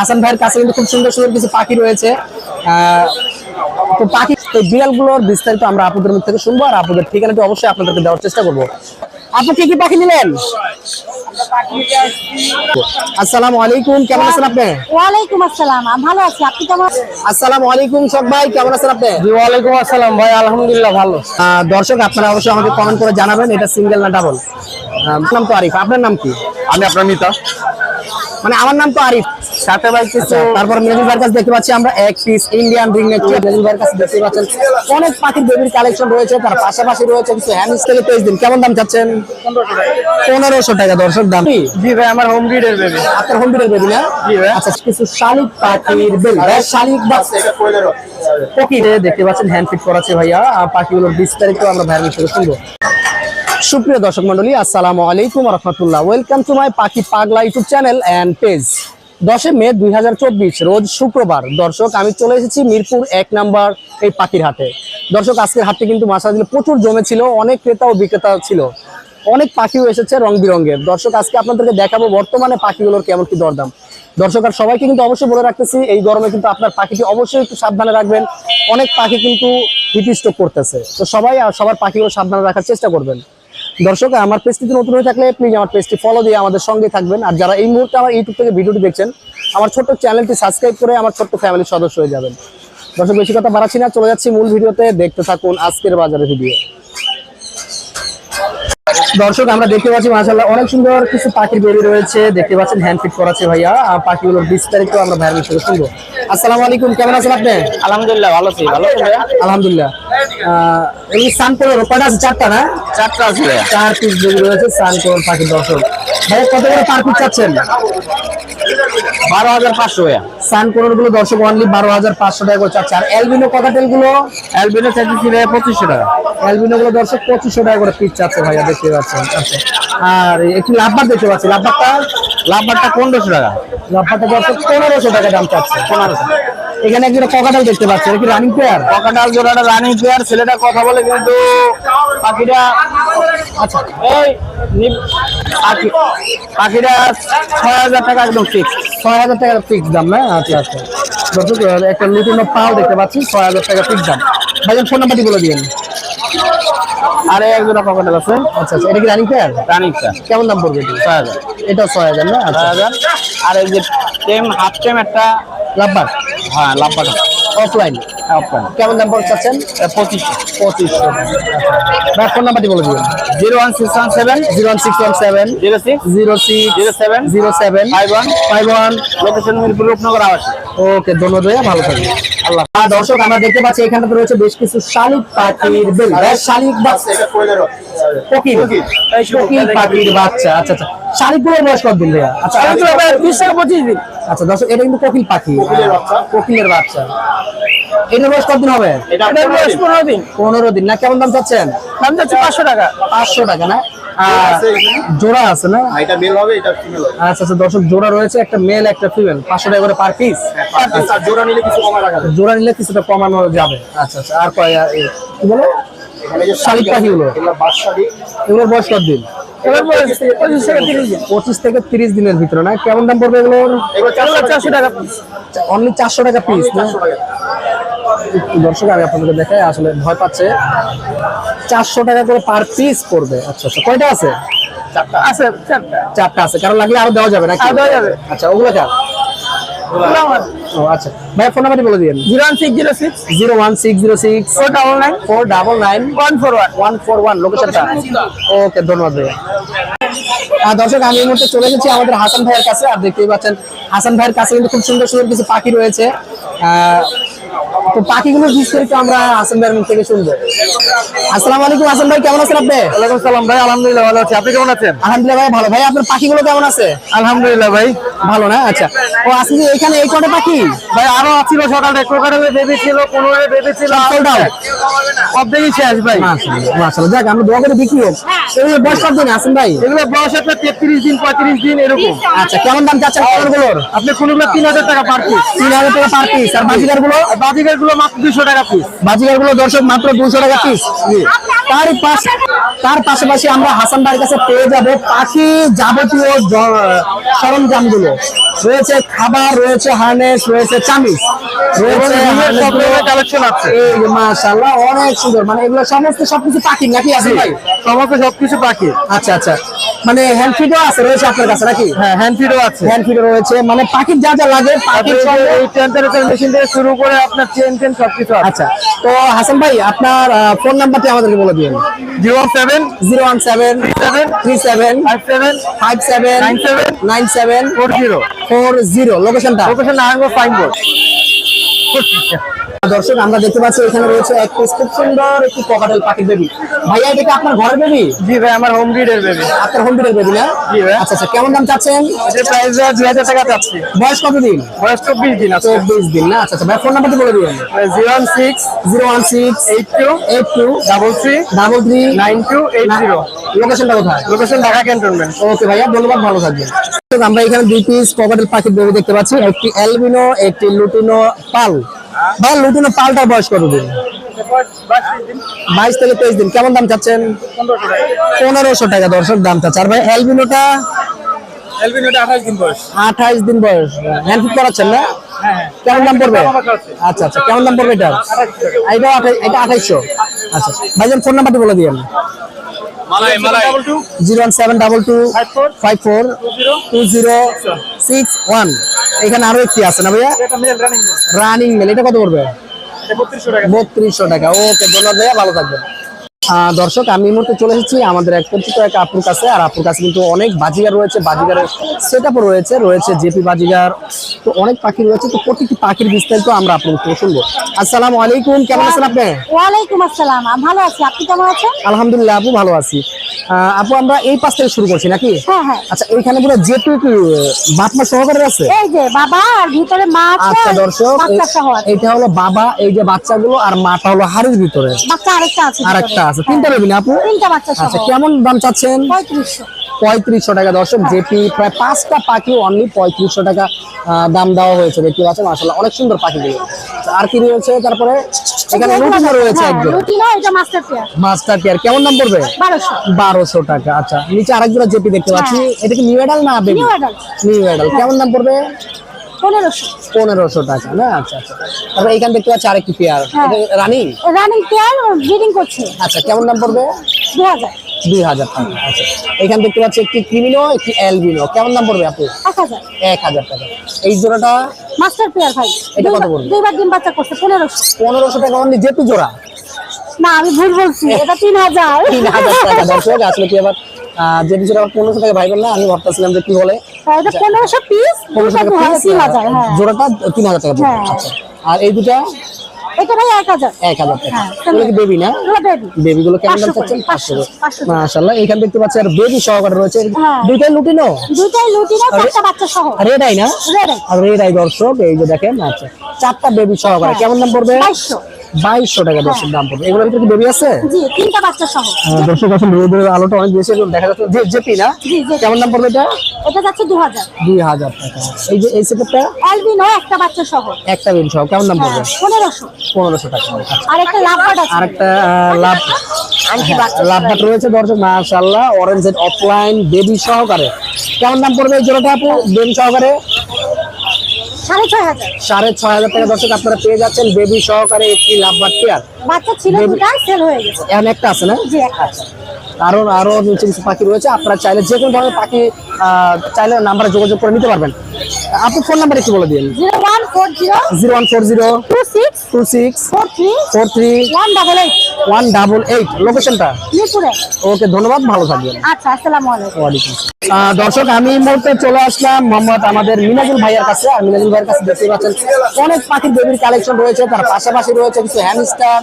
হাসান ভাইয়ের কাছে কিন্তু খুব সুন্দর সুন্দর কিছু পাখি রয়েছে। আহ, তো পাখি তো বিড়ালগুলোর বিস্তারিত আমরা আপুদের মুখ থেকে শুনব আর আপুদের ঠিকানাটি অবশ্যই আপনাদেরকে দেওয়ার চেষ্টা করব। আপনি কি কি পাখি নিলেন? আসসালামু আলাইকুম কেমন আছেন আপনি? ওয়ালাইকুম আসসালাম ভালো আছি আপনি কেমন আসসালামু আলাইকুম শোক ভাই কেমন আছেন আপনি? জি ওয়ালাইকুম আসসালাম ভাই আলহামদুলিল্লাহ ভালো। দর্শক আপনারা অবশ্যই আমাকে কমেন্ট করে জানাবেন এটা সিঙ্গেল না ডাবল নাম তো আরিফ আপনার নাম কি? আমি আপনার মিতা। মানে আমার নাম তো আরিফ। সাথে ভাই কিছু আচ্ছা, তারপর মেজুল ভাইয়ের কাছে দেখতে পাচ্ছি আমরা এক piece Indian ring neck Mejul ভাইয়ের কাছে দেখতে পাচ্ছেন অনেক পাখির বেবির কালেকশন রয়েছে তার পাশাপাশি রয়েছে কিছু হ্যান্ডস থেকে পেজ দিন। কেমন দাম চাচ্ছেন? পনেরোশো টাকা। দর্শক দাম জি ভাই আমার হোম ব্রিডের বেবি আপনার হোম বিটের বেবি না। আচ্ছা কিছু শালিক পাখির বেবি শালিক বা কোকিল দেখতে পাচ্ছেন হ্যান্ড ফিট করাচ্ছে ভাইয়া। পাখিগুলোর বিস্তারিত আমরা ভাইয়ের শুনব। সুপ্রিয় দর্শক মন্ডলী আসসালামু আলাইকুম রহমতুল্লাহ। ওয়েলকাম টু মাই পাখি পাগলা ইউটিউব চ্যানেল অ্যান্ড পেজ দশে মে দুই হাজার চব্বিশ, রোজ শুক্রবার। দর্শক, আমি চলে এসেছি মিরপুর এক নাম্বার এই পাখির হাটে। দর্শক, আজকের হাটটি কিন্তু মাসাদিলে প্রচুর জমে ছিল, অনেক ক্রেতা ও বিক্রেতা ছিল। অনেক পাখিও এসেছে রং বিরঙ্গের দর্শক, আজকে আপনাদেরকে দেখাবো বর্তমানে পাখিগুলোর কেমন কি দরদাম। দর্শক, আর সবাইকে কিন্তু অবশ্যই বলে রাখতেছি, এই গরমে কিন্তু আপনার পাখিটি অবশ্যই একটু সাবধানে রাখবেন। অনেক পাখি কিন্তু হিট স্ট্রোক করতেছে। তো সবাই সবার পাখিগুলো সাবধানে রাখার চেষ্টা করবেন। দর্শক আমার পেজটিতে নতুন হয়ে থাকলে প্লিজ আমার পেজটি ফলো দিয়ে আমাদের সঙ্গে থাকবেন। আর যারা এই মুহূর্তে আমার ইউটিউব থেকে ভিডিওটি দেখছেন আমার ছোট্ট চ্যানেলটি সাবস্ক্রাইব করে আমার ছোট্ট ফ্যামিলির সদস্য হয়ে যাবেন। দর্শক বেশি কথা বাড়াচ্ছি না চলে যাচ্ছি মূল ভিডিওতে। দেখতে থাকুন আজকের বাজারের ভিডিও দর্শক আমরা দেখতে পাচ্ছি মাশাআল্লাহ অনেক সুন্দর কিছু পাখির বেরিয়ে রয়েছে। দেখতে পাচ্ছেন হ্যান্ড ফিট করাছে ভাইয়া। আর পাখিগুলোর বিস্তারিত আমরা ভাইয়ের থেকে শুনব। আসসালামু আলাইকুম কেমন আছেন আপনি? আলহামদুলিল্লাহ ভালো আছি। ভালো? আলহামদুলিল্লাহ। আহ, এই সানকোর কটা আছে চারটা না? চারটা আছে ভাইয়া। চার পিস বেবি রয়েছে সানকোর পাখির দর্শক ভাই কত করে পার পিস চাচ্ছেন? বারো হাজার পাঁচশো ভাইয়া। সানকোরগুলো দর্শক অনলি বারো হাজার পাঁচশো টাকা করে চাচ্ছে। আর এলবিনো ককাটেলগুলো অ্যালবিনো চাইতেছি ভাইয়া পঁচিশশো টাকা। অ্যালবিনো গুলো দর্শক পঁচিশশো টাকা করে পিস চাচ্ছে ভাইয়া দেখতে পাচ্ছেন। আচ্ছা। আর একটু লাভবার দেখতে পাচ্ছি। লাভবারটা? লাভবারটা পনেরোশো টাকা। লাভবারটা দর্শক পনেরোশো টাকা দাম চাচ্ছে। পনেরোশো। এখানে একজন ককাটাল দেখতে পাচ্ছি। এটা কি রানিং পেয়ার পকাটাল জোড়াটা রানিং প্লেয়ার ছেলেটা কথা বলে কিন্তু পাখিটা আচ্ছা। এই পাখি পাখিটা ছয় হাজার টাকা একদম ফিক্স ছয় হাজার টাকা ফিক্স দাম না আচ্ছা আচ্ছা। দর্শক একটা লুটিনো পাও দেখতে পাচ্ছি ছয় হাজার টাকা ফিক্স দাম। ভাইজান ফোন নাম্বারটি বলে দিন আর এক জোড়া পকাটাল আছে। আচ্ছা আচ্ছা। এটা কি রানিং পেয়ার রানিংটা কেমন দাম পড়বে এটি? ছয় হাজার। এটা ছয় হাজার না? আচ্ছা ছয় হাজার। আর এই যে টেম হাফ টেম একটা লাভবার। হ্যাঁ লাভবাটা অফলাইন অফলাইন কেমন দাম পড়ে চাচ্ছেন পঁচিশশো। পঁচিশশো। ভাই ফোন নাম্বারটি বলে দিবেন। Zero one six one seven. Zero one six one seven. Zero six. Zero six. Zero seven. Zero seven. Five one. Five one. Location Mirpur Rupnagar আবাসী okay ধন্যবাদ ভালো থাকবেন। আল্লাহ দর্শক আমরা দেখতে পাচ্ছি এখানটাতে রয়েছে বেশ কিছু শালিক পাখির বেল। শালিক বা কোকিল। কোকিল পাখির বাচ্চা। আচ্ছা আচ্ছা। বয়স কত দিন ভাইয়া? আচ্ছা বিশ থেকে পঁচিশ দিন। আচ্ছা দর্শক এটা কিন্তু কোকিল পাখি। কোকিলের বাচ্চা। এটার বয়স কত দিন হবে পনেরো দিন। পনেরো দিন। না কেমন দাম চাচ্ছেন? দাম যাচ্ছে পাঁচশো টাকা। পাঁচশো টাকা না? জোড়া আছে না? এটা মেল হবে এটা ফিমেল হবে। আচ্ছা আচ্ছা দর্শক জোড়া রয়েছে একটা মেল একটা ফিমেল পাঁচশো টাকা করে পার পিস আর জোড়া নিলে কিছু কমা রাখা যাবে জোড়া নিলে কিছুটা কমানো যাবে। আচ্ছা আচ্ছা আর কয় কি বলে? এখানে যে শালিক পাখিগুলো এগুলো বাদশাহী এগুলোর বয়স কত দিন? পঁচিশ থেকে তিরিশ দিন দিনের ভিতরে না? কেমন দাম পড়বে এগুলোর? চারশো টাকা পিস অনলি চারশো টাকা পিস না? দর্শক আমি আপনাদেরকে দেখাই আসলে ভয় পাচ্ছে। চারশো টাকা করে পার পিস পড়বে। আচ্ছা আচ্ছা কয়টা আছে? আছে চারটা। চারটা আছে কারণ লাগলে আরও দেওয়া যাবে না দেওয়া যাবে। আচ্ছা ওগুলো কার? ও আচ্ছা। ভাইয়া ফোন নাম্বারটি বলে দিন zero one six zero six. Zero one six zero six. Four double nine. Four double nine. One four one. One four one লোকেশনটা ওকে ধন্যবাদ ভাইয়া। দর্শক আমি এই মুহূর্তে চলে এসেছি আমাদের হাসান ভাইয়ের কাছে। আর দেখতেই পাচ্ছেন হাসান ভাইয়ের কাছে কিন্তু খুব সুন্দর সুন্দর কিছু পাখি রয়েছে। তো পাখিগুলোর বিস্তারিত আমরা হাসান ভাইয়ের থেকে শুনব। আসসালামু আলাইকুম হাসান ভাই কেমন আছেন আপনি? ওয়ালাইকুম সালাম ভাই আলহামদুলিল্লাহ ভালো আছি। আপনি কেমন আছেন? আলহামদুলিল্লাহ ভাই ভালো। ভাই আপনার পাখিগুলো কেমন আছে? আলহামদুলিল্লাহ ভাই। ভালো না? আচ্ছা। ও আজকে এখানে এই কটা পাখি? ভাই আরও ছিল সকালে। কোকারের বেবি ছিল পনেরো বেবি ছিল। out? অর্ধেকই শেষ ভাই। মাশাআল্লাহ মাশাআল্লাহ। যাক আমরা দোয়া করে বিক্রি হোক। এগুলো বয়স কত দিন আসেন ভাই? এগুলো বয়স আপনার তেত্রিশ দিন পঁয়ত্রিশ দিন এরকম। আচ্ছা কেমন দাম চাচ্ছেন খাবারগুলোর আপনি কোনগুলো তিন হাজার টাকা পার পিস তিন হাজার টাকা পার পিস আর বাজিকারগুলো বাজিকারগুলো মাত্র দুশো টাকা পিস বাজিকারগুলো দর্শক মাত্র দুশো টাকা পিস তার পাঁচ তার পাশাপাশি আমরা হাসান ভাইয়ের কাছে পেয়ে যাব পাখি যাবতীয় সরঞ্জামগুলো রয়েছে খাবার রয়েছে হার্নেস রয়েছে চামিচ রয়েছে harness কালেকশন আছে। মাশাআল্লাহ অনেক সুন্দর। মানে এগুলো সমস্ত সবকিছু পাখি নাকি আছে ভাই? সমস্ত সবকিছু পাখি। আচ্ছা আচ্ছা। মানে হ্যান্ড ফিডও আছে রয়েছে আপনার কাছে নাকি? হ্যাঁ হ্যান্ড ফিডও আছে। হ্যান্ড ফিডও রয়েছে। মানে পাখির যা যা লাগে পাখির এই টেম্পারেচার মেশিন থেকে শুরু করে আপনার চেন টেন সবকিছু আছে। আচ্ছা। তো হাসান ভাই আপনার ফোন নাম্বারটি আমাদেরকে বলে দিন। Zero seven zero one seven seven three seven five seven five seven Nine seven nine seven four zero. Four zero. লোকেশনটা লোকেশন নারায়ণগঞ্জ সাইন বোর্ড দর্শক আমরা দেখতে পাচ্ছি এখানে রয়েছে এক খুব সুন্দর একটি ককাটেল পাখির বেবি ভাইয়া এটা কি আপনার ঘরের বেবি জি ভাই আমার হোম ব্রিডের বেবি আপনার হোম বিটের বেবি না? জি ভাই। আচ্ছা আচ্ছা কেমন দাম চাচ্ছেন? এটার প্রাইস দুই হাজার টাকা চাচ্ছি। বয়স কতদিন? বয়স চব্বিশ দিন আছে চব্বিশ দিন না? আচ্ছা আচ্ছা ভাই ফোন নাম্বারটি বলে দিবেন। Zero one six zero one six eight two eight two double three double three nine two eight zero লোকেশনটা কোথায়? লোকেশন ঢাকা ক্যান্টনমেন্ট ওকে ভাইয়া ধন্যবাদ ভালো থাকবেন। আমরা এখানে দুই পিস ককাটেল পাখির বেবি দেখতে পাচ্ছি একটি অ্যালবিনো একটি লুটিনো পাল। ভাই লুটিনো পালটার বয়স কতদিন? বাইশ থেকে তেইশ দিন। কেমন দাম চাচ্ছেন? পনেরোশো টাকা দর্শক দাম চাচ্ছে। আর ভাই অ্যালবিনোটা আঠাইশ দিন বয়স। হ্যান্ড ফিট করাচ্ছেন না? কেমন দাম পড়বে? আচ্ছা আচ্ছা। কেমন দাম পড়বে এটা এটা এটা আঠাইশশো আচ্ছা ভাইজান ফোন নাম্বারটি বলে দিয়েন। Zero one seven double two five four. Two zero. Six one. এখানে আরও একটি আছে না ভাইয়া? রানিং মেল এটা কত পড়বে? বত্রিশশো টাকা। ওকে ধন্যবাদ দেয়া ভালো থাকবে দর্শক আমি এই মুহূর্তে চলে এসেছি আমাদের এক পরিচিত এক আপুর কাছে। আর আপুর কাছে কিন্তু অনেক বাজিগার রয়েছে বাজিগারের সেট রয়েছে রয়েছে জেপি বাজিগার তো অনেক পাখি রয়েছে তো প্রত্যেকটি পাখির বিস্তারিত আমরা আপনার থেকে শুনব। আসসালামু আলাইকুম কেমন আছেন আপনি? ওয়ালাইকুম আসসালাম ভালো আছি আপনি কেমন আছেন? আলহামদুলিল্লাহ আপু ভালো আছি। আপু আমরা এই পাশ থেকে শুরু করছি নাকি? হ্যাঁ হ্যাঁ। আচ্ছা এইখানে পুরো জেপি কি বাপমা সহকারে আছে? এই যে বাবা আর ভিতরে মা আছে আচ্ছা দর্শক আছে। এটা হলো বাবা এই যে বাচ্চাগুলো আর মাটা হলো হাড়ির ভিতরে। বাচ্চা আরেকটা আছে আরেকটা ভিতরে। তিনটা বেবি না আপু? তিনটা বাচ্চা আচ্ছা কেমন দাম চাচ্ছেন? পঁয়ত্রিশশো। পঁয়ত্রিশশো টাকা। দর্শক জেপি প্রায় পাঁচটা পাখি অনলি পঁয়ত্রিশশো টাকা দাম দেওয়া হয়েছে। দেখতে পাচ্ছেন আসলে অনেক সুন্দর পাখিগুলো। আচ্ছা, আর কি রয়েছে তারপরে? এখানে লুটিনো রয়েছে হ্যাঁ, একজন। মাস্টার পেয়ার কেমন দাম পড়বে? বারোশো। টাকা। আচ্ছা নিচে আরেকজন জেপি দেখতে পাচ্ছি। এটা কি নিউ এডাল না বেবি নিউ এডাল কেমন দাম পড়বে? পনেরোশো। পনেরোশো টাকা না? আচ্ছা আচ্ছা। তারপরে এইখানে দেখতে পাচ্ছি আরেকটি পেয়ার। হ্যাঁ। রানিং? রানিং পেয়ার ব্রিডিং করছে। আচ্ছা কেমন দাম পড়বে? দু হাজার। দুই হাজার টাকা আচ্ছা। এখানে দেখতে পাচ্ছি একটি ক্রিমিনো একটি অ্যালবিনো। কেমন দাম পড়বে আপু? এক হাজার। এক হাজার টাকা। এই জোড়াটা? মাস্টার পেয়ার ভাই এটা কত পড়বে? দুইবার ডিম বাচ্চা করছে পনেরোশো। পনেরোশো টাকা অনলি যেহেতু জোড়া। না আমি ভুল বলছি এটা তিন হাজার। তিন হাজার টাকা দর্শক আসলে কি আবার যেহেতু জোড়া পনেরোশো টাকা ভাইবেন না আমি ভাবতেছিলাম যে কি বলে। এটা পনেরোশো পিস পনেরোশো টাকা piece, তিন হাজার হ্যাঁ। জোড়াটা তিন হাজার টাকা হ্যাঁ। আচ্ছা। আর এই দুটা? এটা ভাই এক হাজার। টাকা। হ্যাঁ, এগুলো কি বেবি না? এগুলো baby। বেবি গুলো কেমন দাম পাঁচশো করে, চাচ্ছেন? পাঁচশো পাঁচশো, পাঁচশো করে। মাশাল্লাহ এখানে দেখতে পাচ্ছি আর বেবি সহকারে রয়েছে। হ্যাঁ। দুইটাই লুটিনো দুইটাই লুটিনো চারটা বাচ্চা সহ। আর এটাই না? রেড আর এটাই দর্শক এই যে দেখেন আচ্ছা। চারটা বেবি সহকারে। কেমন দাম পড়বে? বাইশশো টাকা দর্শক দাম পড়বে। এগুলোর ভিতরে কি বেবি আছে? জি তিনটা বাচ্চা সহ। দর্শক আসলে আলোটা অনেক বেশি দেখা যাচ্ছে। যে জেপি না? কেমন দাম পড়বে এটা? এটা যাচ্ছে টাকা। এই যে এই অ্যালবিনো একটা বাচ্চা সহ। একটা বেবি সহ। কেমন দাম হ্যাঁ পড়বে পনেরোশো। পনেরোশো টাকা। আর একটা লাভবার্ড আছে। আর একটা লাভ লাভবাট রয়েছে দর্শক মাশাআল্লাহ। অরেঞ্জ এন্ড অফলাইন বেবি সহকারে। কেমন দাম পড়বে এই জোড়াটা আপু? বেবি সহকারে? সাড়ে ছয় হাজার। টাকা দর্শক আপনারা পেয়ে যাচ্ছেন। বেবি সহকারে একটি লাভবাট পেয়ার বাচ্চা ছিল সেল হয়ে গেছে। একটা আছে না? জি একটা আরও আরও নিচে কিছু পাখি রয়েছে আপনারা চাইলে যে কোনো ধরনের পাখি চাইলে নাম্বারে যোগাযোগ করে নিতে পারবেন। আপনি ফোন নাম্বার একটু বলে দিন zero one four zero two six four three one double eight লোকেশনটা ওকে ধন্যবাদ ভালো থাকবেন। আচ্ছা আসসালামু আলাইকুম। দর্শক আমি মুহূর্তে চলে আসলাম মোহাম্মদ আমাদের মিনাজুল ভাইয়ের কাছে। আর মিনাজুল ভাইয়ের কাছে দেখতে পাচ্ছেন অনেক পাখির বেবির কালেকশন রয়েছে। তার পাশাপাশি রয়েছে কিছু হ্যামস্টার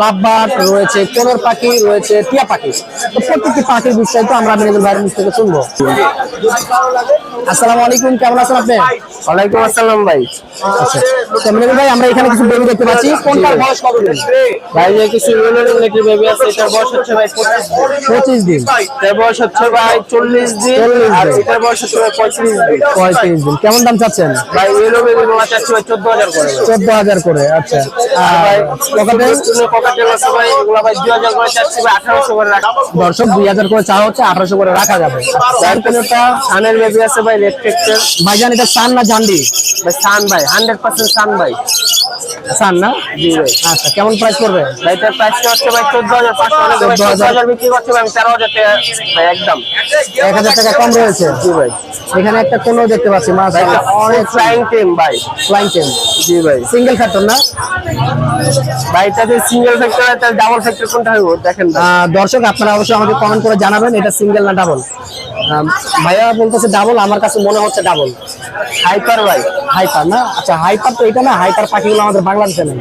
লাভবার্ড রয়েছে কোনর পাখি রয়েছে টিয়া পাখি। তো প্রত্যেকটি পাখির বিস্তারিত আমরা মিনাজুল ভাইয়ের মুখ থেকে শুনব। আসসালামু আলাইকুম কেমন আছেন আপনি? ওয়ালাইকুম আসসালাম ভাই। আচ্ছা মিনাজুল ভাই? আমরা এখানে কিছু বেবি দেখতে পাচ্ছি। কোনটার বয়স কত দিন? ভাই যে কিছু ইউনিয়ন বেবি আছে এটার বয়স হচ্ছে ভাই পঁচিশ দিন। পঁচিশ দিন। এটার বয়স হচ্ছে ভাই চল্লিশ দিন আর এটার বয়স হচ্ছে ভাই পঁয়ত্রিশ দিন। পঁয়ত্রিশ দিন। কেমন দাম চাচ্ছেন? ভাই বেবি চাচ্ছি হাজার করে। আচ্ছা। আর ভাই আর পকেটেল পকেটেল আছে ভাই এগুলো ভাই দুই হাজার করে চাচ্ছি ভাই আঠারোশো করে রাখা দর্শক দুই হাজার করে চাওয়া হচ্ছে, আঠারোশো করে রাখা যাবে। সানের বেবি ভাই রেড ফেক্টর ভাইজান, এটা সান না জান্ডি? ভাই, সান ভাই হান্ড্রেড পার্সেন্ট সান ভাই। সান না? জি ভাই। আচ্ছা কেমন প্রাইস ভাই এটার প্রাইসটা হচ্ছে ভাই চোদ্দ হাজার পাঁচশো অনেকে ভাই 14,000 চোদ্দ হাজার বিক্রি করছে আমি তেরো হাজার টাকা ভাই একদম। এক হাজার টাকা কম রয়েছে? জি ভাই। এখানে একটা কোনো দেখতে পাচ্ছি মাছ অনেক ফ্লাইং টিম ভাই। ফ্লাইং টেন জি ভাই। সিঙ্গেল ফ্যাক্টর না? ভাই এটাতে সিঙ্গেল ফ্যাক্টর আছে ডাবল ফ্যাক্টর কোনটা হইব দেখেন দর্শক আপনারা অবশ্যই আমাকে কমেন্ট করে জানাবেন এটা সিঙ্গেল না ডাবল ভাইয়া বলতেছে ডাবল আমার কাছে মনে হচ্ছে ডাবল হাইপার ভাই হাইপার না? আচ্ছা হাইপার তো এটা না হাইপার পাখিগুলো আমাদের বাংলাদেশে নেই।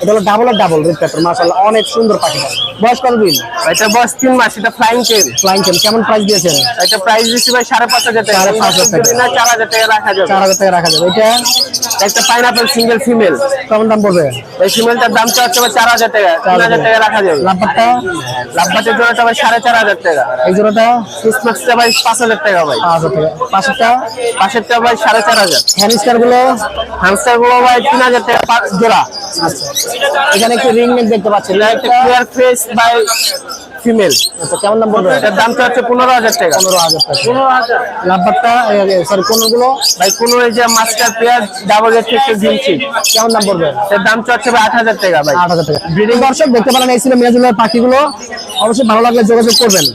এটা হলো ডাবল আর ডাবল রেড পেপার। মাশাআল্লাহ অনেক সুন্দর পাখিটা বয়স কত দিন ভাই বয়স তিন মাস এটা ফ্লাইং টিম ফ্লাইং টেন কেমন প্রাইস দিয়েছেন? এটা প্রাইস দিচ্ছি ভাই সাড়ে পাঁচ হাজার টাকা। সাড়ে পাঁচ হাজার টাকা। চার হাজার টাকা রাখা যাবে। চার হাজার টাকা রাখা যাবে। এটা? একটা পাইনাপেল সিঙ্গেল ফিমেল কেমন দাম পড়বে? এই ফিমেলটার দামটা হচ্ছে ভাই চার হাজার টাকা। তিন হাজার টাকা রাখা যাবে। লাভবারটা লাভবাটের জোড়াটা ভাই সাড়ে চার হাজার টাকা। এই জোড়াটা? ক্রিসমাসটা ভাই পাঁচ হাজার টাকা ভাই। পাঁচ পাঁচটা পাশেরটা ভাই সাড়ে চার হাজার। হ্যানিস্টারগুলো হামস্টারগুলো ভাই তিন হাজার টাকা পা- জোড়া। এখানে একটু রিং নেক দেখতে পাচ্ছেন? এটা একটা ক্লিয়ার ফেস বাই ফিমেল আচ্ছা কেমন দাম পড়বে? এটার দামটা হচ্ছে পনেরো হাজার টাকা। পনেরো হাজার টাকা। পনেরো হাজার। লাভবারটা সরি পনেরো ভাই কোনো এই যে মাস্টার পেয়ার ডাবল এর থেকে গ্রিন কেমন দাম পড়বে? এর দাম হচ্ছে আট হাজার টাকা ভাই। আট হাজার টাকা। ব্রিডিং দর্শক দেখতে পারেন এই ছিল মিরাজুল্লাহ পাখিগুলো। অবশ্যই ভালো লাগলে যোগাযোগ করবেন।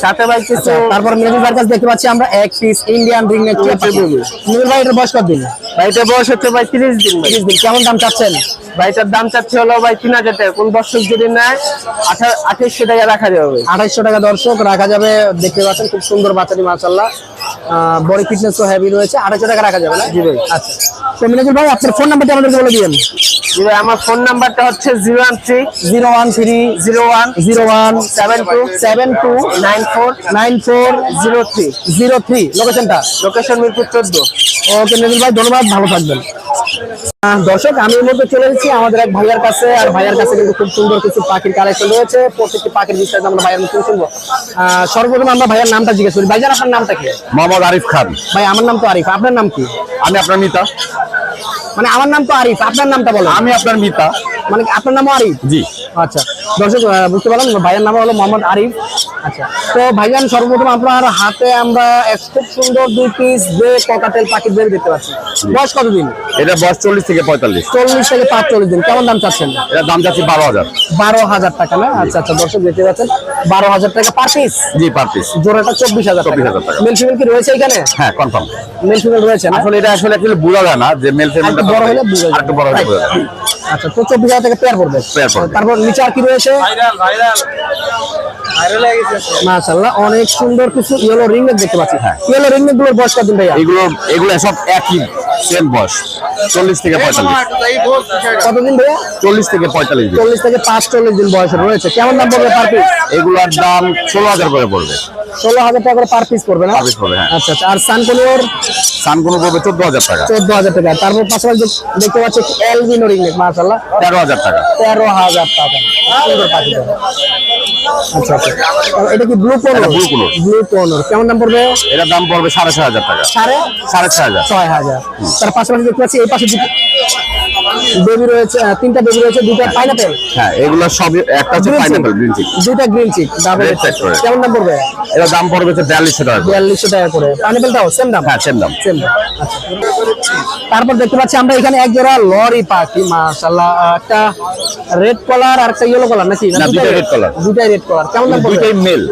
সাথে ভাই কিছু আচ্ছা তারপর মিরাজুল ভাইয়ের কাছে দেখতে পাচ্ছি আমরা এক piece Indian ring neck Mirajul ভাই এটার বয়স কত দিন ভাই এটার বয়স হচ্ছে ভাই তিরিশ দিন ভাই। তিরিশ দিন। কেমন দাম চাচ্ছেন? ভাই এটার দাম চাচ্ছে হলো ভাই তিন হাজার টাকা। কোন দর্শক যদি নেয় আঠা আঠাইশশো টাকা রাখা যাবে আঠাইশশো টাকা দর্শক রাখা যাবে দেখতে পাচ্ছেন খুব সুন্দর বাচ্চাটি মাশাল্লাহ বডি ফিটনেস তো হেভি রয়েছে। আঠাইশশো টাকা রাখা যাবে না? জি ভাই। আচ্ছা। তো মিনাজুল ভাই আপনার ফোন নাম্বারটা আমাদেরকে বলে দিবেন জি আমার ফোন নাম্বারটা হচ্ছে zero one three zero one three zero one zero one seven two seven two nine four nine four zero three. Zero three লোকেশনটা লোকেশন মিরপুর চোদ্দ। ওকে মিনাজুল ভাই ধন্যবাদ ভালো থাকবেন। দর্শক আমি মধ্যে চলে এসেছি আমাদের এক ভাইয়ার কাছে। আর ভাইয়ার কাছে কিন্তু খুব সুন্দর কিছু পাখির কালেকশন রয়েছে। প্রত্যেকটি পাখির বিষয়ে আমরা ভাইয়ার মুখে শুনব। আহ, সর্বপ্রথম আমরা ভাইয়ার নামটা জিজ্ঞেস করি। ভাইজান আপনার নামটা কি? মোহাম্মদ আরিফ খান। ভাই আমার নাম তো আরিফ। আপনার নাম কি? আমি আপনার মিতা। মানে আমার নাম তো আরিফ। আপনার নামটা বলো। আমি আপনার মিতা। মানে আপনার নাম আরিফ? জি। আচ্ছা দর্শক বুঝতে পারলাম ভাইয়ের নাম হলো মোহাম্মদ আরিফ। আচ্ছা তো ভাইজান সর্বপ্রথম আপনার হাতে আমরা খুব সুন্দর দুই পিস বে ককাটেল পাখির বের দেখতে পাচ্ছি। বয়স কতদিন? এটা বয়স চল্লিশ থেকে পঁয়তাল্লিশ। চল্লিশ থেকে পাঁচচল্লিশ দিন। কেমন দাম চাচ্ছেন? এটার দাম যাচ্ছে বারো হাজার। বারো হাজার টাকা না? আচ্ছা আচ্ছা দর্শক দেখতে পাচ্ছেন বারো হাজার টাকা পার পিস জি পার পিস জোড়াটা চব্বিশ হাজার টাকা। 24,000 টাকা। মেল ফিমেল কি রয়েছে এখানে? হ্যাঁ কনফার্ম মেল ফিমেল রয়েছে আসলে এটা আসলে বোঝা যায় না যে মেল ফিমেল একটু বড় হলে। বড় আচ্ছা তো চব্বিশ হাজার থেকে পেয়ার পড়বে। তারপর নিচে আর কি রয়েছে? ভাইরাল ভাইরাল ভাইরাল হয়ে গেছে মাশাআল্লাহ অনেক সুন্দর কিছু ইয়েলো রিংনেক দেখতে পাচ্ছি। হ্যাঁ। ইয়েলো রিংনেকগুলোর বয়স কতদিন ভাইয়া? এগুলো এগুলো সব একই। সেম বয়স চল্লিশ থেকে পঁয়তাল্লিশ। কতদিন ভাইয়া? চল্লিশ থেকে পঁয়তাল্লিশ চল্লিশ থেকে পাঁচ চল্লিশ দিন বয়সের রয়েছে। কেমন দাম পড়বে পার পিস এগুলোর দাম ষোলো হাজার করে পড়বে। ষোলো হাজার টাকা করে পার পিস পড়বে না? হ্যাঁ। আচ্ছা আচ্ছা। আর সানকোনোর সানগুলো পড়বে চোদ্দ হাজার টাকা। চোদ্দ হাজার টাকা। তারপর পাশাপাশি দেখতে পাচ্ছি এলবিনো রিংনেক মাশাআল্লাহ। তেরো হাজার টাকা। তেরো হাজার টাকা। সুন্দর পাখি। আচ্ছা আচ্ছা। এটা কি ব্লু কোন এটা blue ব্লু কেমন দাম পড়বে? এটার দাম পড়বে সাড়ে ছয় হাজার টাকা। সাড়ে? সাড়ে ছয় হাজার। ছয় হাজার। তার পাশাপাশি দেখতে পাচ্ছি এই পাশে বেবি রয়েছে তিনটা বেবি রয়েছে পাইনাপেল হ্যাঁ এগুলো সব একটা হচ্ছে পাইনাপেল গ্রিন চিক দুটা গ্রিন চিক কেমন দাম পড়বে? দাম পড়বে হচ্ছে বিয়াল্লিশশো টাকা করে। বিয়াল্লিশশো টাকা করে। পাইনাপেলটাও সেম দাম? হ্যাঁ সেম দাম। সেম দাম। আচ্ছা। তারপর দেখতে পাচ্ছি আমরা এখানে এক জোড়া লরি পাখি মাশাআল্লাহ। একটা রেড কলার আর একটা ইয়েলো কলার নাকি? না, দুইটাই red? color। দুটাই রেড কলার কেমন দাম পড়বে? দুইটাই মেল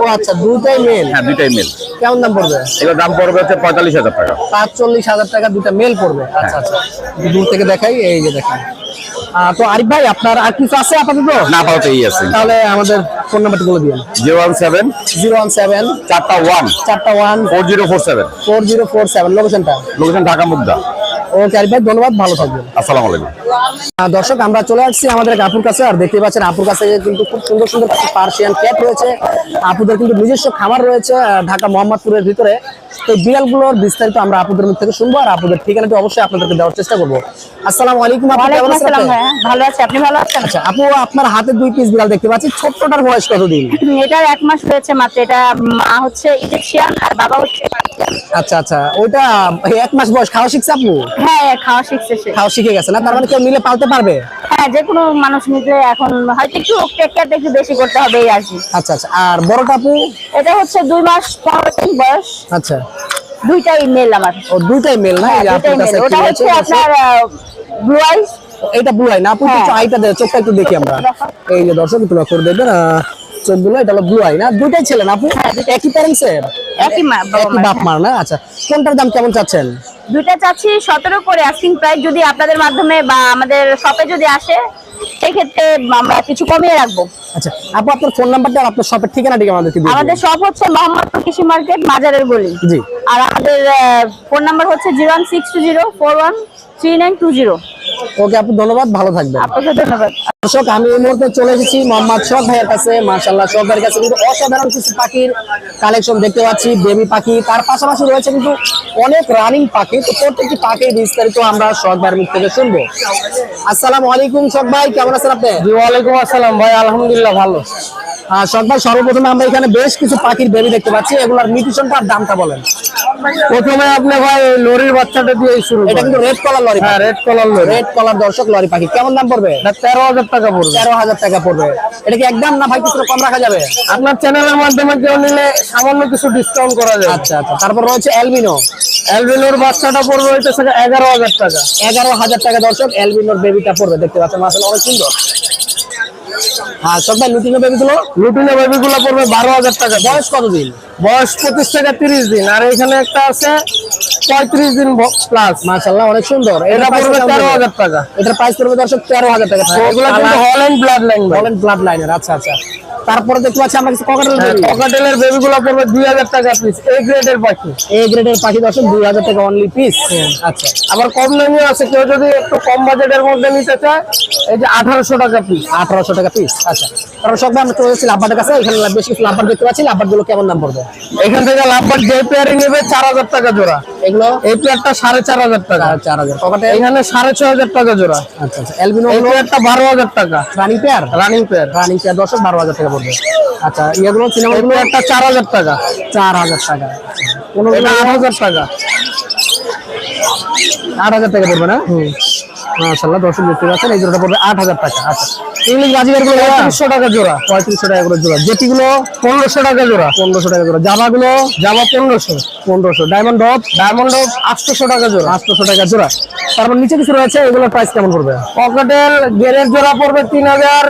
ও আচ্ছা দুটাই মেল হ্যাঁ দুইটাই মেল কেমন দাম পড়বে? দাম পড়বে হচ্ছে পঁয়তাল্লিশ হাজার টাকা। পাঁচচল্লিশ হাজার টাকা দুটা মেল পড়বে। আচ্ছা আচ্ছা। দূর থেকে দেখাই এই যে দেখাই তো আরিফ ভাই আপনার আর কিছু আছে আপাতত? না আপাতত এই আছে। তাহলে আমাদের ফোন নাম্বারটা বলে দিন লোকেশনটা লোকেশন ঢাকা মুগদা। ওকে আরিফ ভাই ধন্যবাদ ভালো থাকবেন। আসসালামু আলাইকুম। দর্শক আমরা চলে আসছি আমাদের আপুর কাছে আর দেখতে পাচ্ছেন আপুর কাছে কিন্তু খুব সুন্দর সুন্দর কিছু পার্সিয়ান ক্যাট রয়েছে। আপুদের কিন্তু নিজস্ব খামার রয়েছে ঢাকা মোহাম্মদপুরের ভিতরে। তো বিড়ালগুলোর বিস্তারিত আমরা আপুদের মুখ থেকে শুনব আর আপুদের ঠিকানাটি অবশ্যই আপনাদেরকে দেওয়ার চেষ্টা করব। আসসালামু আলাইকুম? ভালো আছি আপনি ভালো আছেন? আচ্ছা আপু আপনার হাতে দুই পিস বিড়াল দেখতে পাচ্ছি ছোট্টটার বয়স কতদিন? এটার এক মাস হয়েছে মাত্র এটা মা হচ্ছে ইজিপশিয়ান আর বাবা হচ্ছে আচ্ছা আচ্ছা ওইটা এই এক মাস বয়স খাওয়া শিখছে আপু? হ্যাঁ খাওয়া শিখছে সে। খাওয়া শিখে গেছে না? তার মানে কেউ মিলে পালতে পারবে? হ্যাঁ যে কোনো মানুষ নিতে এখন হয়তো একটু টেক কেয়ারটা একটু বেশি করতে হবে এই আর কি। আচ্ছা আচ্ছা। আর বড়টা আপু? এটা হচ্ছে দুই মাস পনেরো দিন বয়স। আচ্ছা। দুইটাই মেল আমার। ও দুইটাই মেল না? হ্যাঁ, দুইটাই মেল ওটা হচ্ছে আপনার ব্লু আইস এটা ব্লু আই না? আপু একটু। আইটা দে চোখটা একটু দেখি আমরা। এই যে দর্শক একটু করে দেখবেন আহ, চোখগুলো এটা হলো ব্লু আই না? দুইটাই ছেলে না আপু? একই প্যারেন্টস এর? একই। বাপ মার না? আচ্ছা কোনটার দাম কেমন চাচ্ছেন? দুইটা চাচ্ছি সতেরো করে আস্কিং প্রাইস যদি আপনাদের মাধ্যমে বা আমাদের শপে যদি আসে সেক্ষেত্রে আমরা কিছু কমিয়ে রাখব। আচ্ছা আপু আপনার ফোন নাম্বারটা আর আপনার শপের ঠিকানাটি আমাদেরকে দিয়ে আমাদের শপ হচ্ছে মোহাম্মদপুর কৃষি মার্কেট মাজারের গলি। জি। আর আমাদের ফোন নাম্বার হচ্ছে zero one six two zero four one three nine two zero okay আপু ধন্যবাদ ভালো থাকবেন। আপনাকে ধন্যবাদ। দর্শক আমি এই মুহূর্তে চলে এসেছি মোহাম্মদ শখ ভাইয়ের কাছে। মার্শাল্লাহ শখ ভাইয়ের কাছে কিন্তু অসাধারণ কিছু পাখির কালেকশন দেখতে পাচ্ছি বেবি পাখি। তার পাশাপাশি রয়েছে কিন্তু অনেক রানিং পাখি। তো প্রত্যেকটি পাখির বিস্তারিত আমরা শখ ভাইয়ের মুখ থেকে শুনব। আসসালামু আলাইকুম শখ ভাই কেমন আছেন আপনি? জি ওয়ালাইকুম আসসালাম ভাই আলহামদুলিল্লাহ ভালো। শখ ভাই সর্বপ্রথমে আমরা এখানে বেশ কিছু পাখির বেবি দেখতে পাচ্ছি। এগুলোর মিউটেশনটা আর দামটা বলেন। প্রথমে আপনি ভাই লরির বাচ্চাটা দিয়ে শুরু এটা কিন্তু রেড কলার লরি হ্যাঁ red colour lory. Red collar দর্শক লরি পাখি। কেমন দাম পড়বে? এটা তেরো হাজার টাকা পড়বে। তেরো হাজার টাকা পড়বে। এটা কি একদম না ভাই কিছু কম রাখা যাবে? আপনার চ্যানেলের মাধ্যমে কেউ নিলে সামান্য কিছু ডিসকাউন্ট করা যাবে। আচ্ছা আচ্ছা। তারপর রয়েছে অ্যালবিনো অ্যালবিনোর বাচ্চাটা পড়বে এগারো হাজার টাকা। এগারো হাজার টাকা দর্শক অ্যালবিনোর বেবিটা পড়বে। দেখতে পাচ্ছেন আসলে অনেক সুন্দর। হ্যাঁ সব ভাই লুটিনো বেবি গুলো লুটিনো বেবি গুলো পড়বে বারো হাজার টাকা। বয়স কতদিন? বয়স পঁচিশ থেকে তিরিশ দিন। আর এখানে একটা আছে পঁয়ত্রিশ দিন প্লাস মাশাআল্লাহ অনেক সুন্দর। এটা পড়বে কেমন তেরো পড়বে? হাজার টাকা। এটার প্রাইস পড়বে দর্শক তেরো হাজার টাকা। এগুলো কিন্তু Holland blood line Holland blood লাইনের আচ্ছা আচ্ছা। তারপরে দেখতে পাচ্ছি আমরা কিছু ককাটেল ককাটেলের বেবি। গুলো পড়বে দুই হাজার টাকা পিস এই গ্রেডের পাখি। এ গ্রেডের পাখি দর্শক দুই হাজার টাকা অনলি পিস আচ্ছা। আবার কম দামিও আছে কেউ যদি একটু কম বাজেটের মধ্যে নিতে চায় এই যে আঠারোশো টাকা পিস আঠারোশো টাকা পিস আচ্ছা। তারপর সব আমরা চলে এসেছি লাভবাটের কাছে এখানে বেশ কিছু লাভবার দেখতে পাচ্ছি কেমন দাম পড়বে? এখান থেকে লাভবার যে পেয়ারিং নেবে চার হাজার টাকা জোড়া। এগুলো? এই পেয়ারটা সাড়ে চার হাজার টাকা। চার হাজার। ককাটে এখানে সাড়ে ছয় হাজার টাকা জোড়া। আচ্ছা আচ্ছা। হাজার টাকা। Running pair running pair running pair দর্শক বারো হাজার টাকা পড়বে। আচ্ছা ইয়েগুলো সিনেমাগুলো একটা চার হাজার টাকা। চার হাজার টাকা। কোনোগুলো আট হাজার টাকা। আট হাজার টাকা পড়বে না? মাশাল্লাহ দর্শক দেখতে পাচ্ছেন এই জোড়াটা পড়বে আট হাজার টাকা। আচ্ছা। ইংলিশ বাজিগারগুলো পঁয়ত্রিশশো টাকা জোড়া। পঁয়ত্রিশশো টাকা করে জোড়া। জেটি গুলো পনেরোশো টাকা জোড়া। পনেরোশো টাকা জোড়া। জামা গুলো জামা পনেরোশো। পনেরোশো। ডায়মন্ড ডপ ডায়মন্ড আটশোশো টাকা জোড়া। পাঁচশো টাকা জোড়া। তারপর নিচে কিছু রয়েছে এগুলোর প্রাইস কেমন পড়বে? পকেটের গেরের জোড়া পড়বে তিন হাজার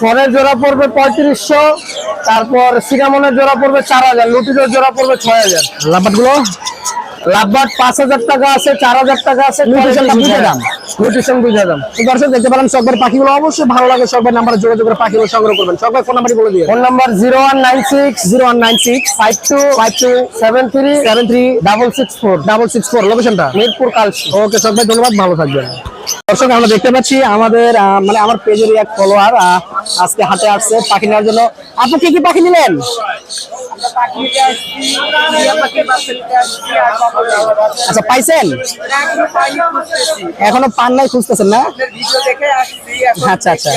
ফরের জোড়া পড়বে পঁয়ত্রিশশো তারপর সিনামনের জোড়া পড়বে চার হাজার লুটিনের জোড়া পড়বে ছয় হাজার। লাভবাটগুলো লাভবাট পাঁচ হাজার টাকা আছে চার হাজার টাকা আছে বুঝে দাম। নিউট্রিশন বুঝে দাম তো দর্শক দেখতে পেলাম সকলের পাখিগুলো অবশ্যই ভালো লাগে সকলের নাম্বারে যোগাযোগ করে পাখিগুলো সংগ্রহ করবেন। সকলের ফোন নাম্বারই বলে দিয়ে phone number zero one nine six zero one nine six five two five two seven three seven three double six four double six four লোকেশনটা মিরপুর কালসি। ওকে ভাই ধন্যবাদ ভালো থাকবেন। দর্শক আমরা দেখতে পাচ্ছি আমাদের মানে আমার পেজের এক ফলোয়ার আজকে হাতে আসছে পাখি নেওয়ার জন্য। আপনি কি কি পাখি নিলেন? আচ্ছা পাইছেন? এখনও পান নাই খুঁজতেছেন না? আচ্ছা আচ্ছা।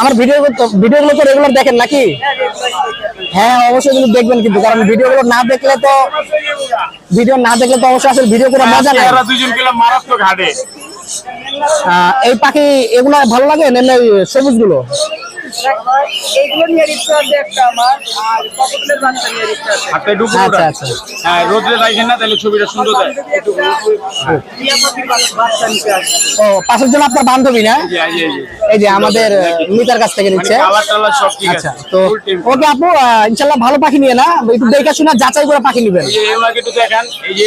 আমার ভিডিও ভিডিওগুলো তো রেগুলার দেখেন নাকি? হ্যাঁ অবশ্যই কিন্তু দেখবেন কিন্তু কারণ ভিডিওগুলো না দেখলে তো ভিডিও না দেখলে তো অবশ্যই আসলে ভিডিও করে মজা নাই। দুজন গেলাম মারাত্মক হাটে এই পাখি এগুলো ভালো লাগে না সবুজগুলো এইগুলো নিয়ে রিক্সা আছে একটা আমার আর পকেটের বাচ্চা নিয়ে রিক্সা আছে হাতে ঢুকবো আচ্ছা আচ্ছা। হ্যাঁ রোদ্রে রাখেন না তাহলে ছবিটা সুন্দর দেয় বাচ্চা- বাচ্চা নিতে আসবে। ও পাশের জন্য আপনার বান্ধবী না? এই যে, আমাদের মিতার কাছ থেকে মানে নিচ্ছে। কালার সব ঠিক আছে। আচ্ছা তো ওকে আপু ইনশাল্লাহ ভালো পাখি নিয়ে না একটু দেখে শুনে যাচাই করে পাখি নিবেন। এই যে এই ওনাকে একটু দেখান। এই যে